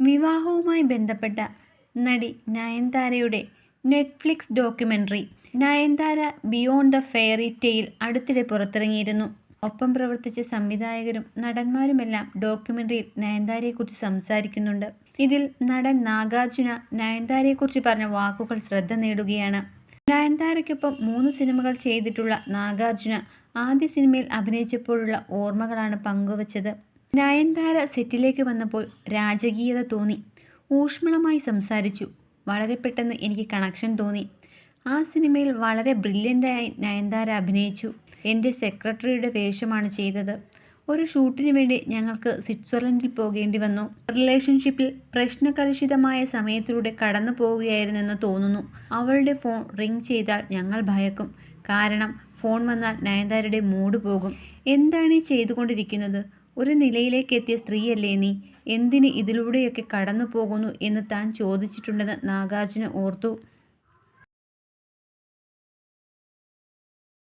വിവാഹവുമായി ബന്ധപ്പെട്ട നടി നയൻതാരയുടെ Netflix documentary Nayanthara beyond the fairy tale അടുത്തിടെ പുറത്തിറങ്ങിയിരുന്നു. ഒപ്പം പ്രവർത്തിച്ച സംവിധായകരും നടന്മാരുമെല്ലാം ഡോക്യുമെന്ററിയിൽ നയൻതാരയെക്കുറിച്ച് സംസാരിക്കുന്നുണ്ട്. ഇതിൽ നടൻ നാഗാർജുന നയൻതാരയെക്കുറിച്ച് പറഞ്ഞ വാക്കുകൾ ശ്രദ്ധ നേടുകയാണ്. നയൻതാരയ്ക്കൊപ്പം മൂന്ന് സിനിമകൾ ചെയ്തിട്ടുള്ള നാഗാർജുന ആദ്യ സിനിമയിൽ അഭിനയിച്ചപ്പോഴുള്ള ഓർമ്മകളാണ് പങ്കുവച്ചത്. നയൻതാര സെറ്റിലേക്ക് വന്നപ്പോൾ രാജകീയത തോന്നി. ഊഷ്മളമായി സംസാരിച്ചു. വളരെ പെട്ടെന്ന് എനിക്ക് കണക്ഷൻ തോന്നി. ആ സിനിമയിൽ വളരെ ബ്രില്യന്റായി നയൻതാര അഭിനയിച്ചു. എന്റെ സെക്രട്ടറിയുടെ വേഷമാണ് ചെയ്തത്. ഒരു ഷൂട്ടിന് വേണ്ടി ഞങ്ങൾക്ക് സ്വിറ്റ്സർലൻഡിൽ പോകേണ്ടി വന്നു. റിലേഷൻഷിപ്പിൽ പ്രശ്നകലുഷിതമായ സമയത്തിലൂടെ കടന്നു പോവുകയായിരുന്നെന്ന് തോന്നുന്നു. അവളുടെ ഫോൺ റിംഗ് ചെയ്താൽ ഞങ്ങൾ ഭയക്കും. കാരണം ഫോൺ വന്നാൽ നയൻതാരയുടെ മൂഡ് പോകും. എന്താണ് ഈ ചെയ്തുകൊണ്ടിരിക്കുന്നത്? ഒരു നിലയിലേക്ക് എത്തിയ സ്ത്രീയല്ലേ നീ? എന്തിന് ഇതിലൂടെയൊക്കെ കടന്നു പോകുന്നു എന്ന് താൻ ചോദിച്ചിട്ടുണ്ടെന്ന് നാഗാർജുന ഓർത്തു.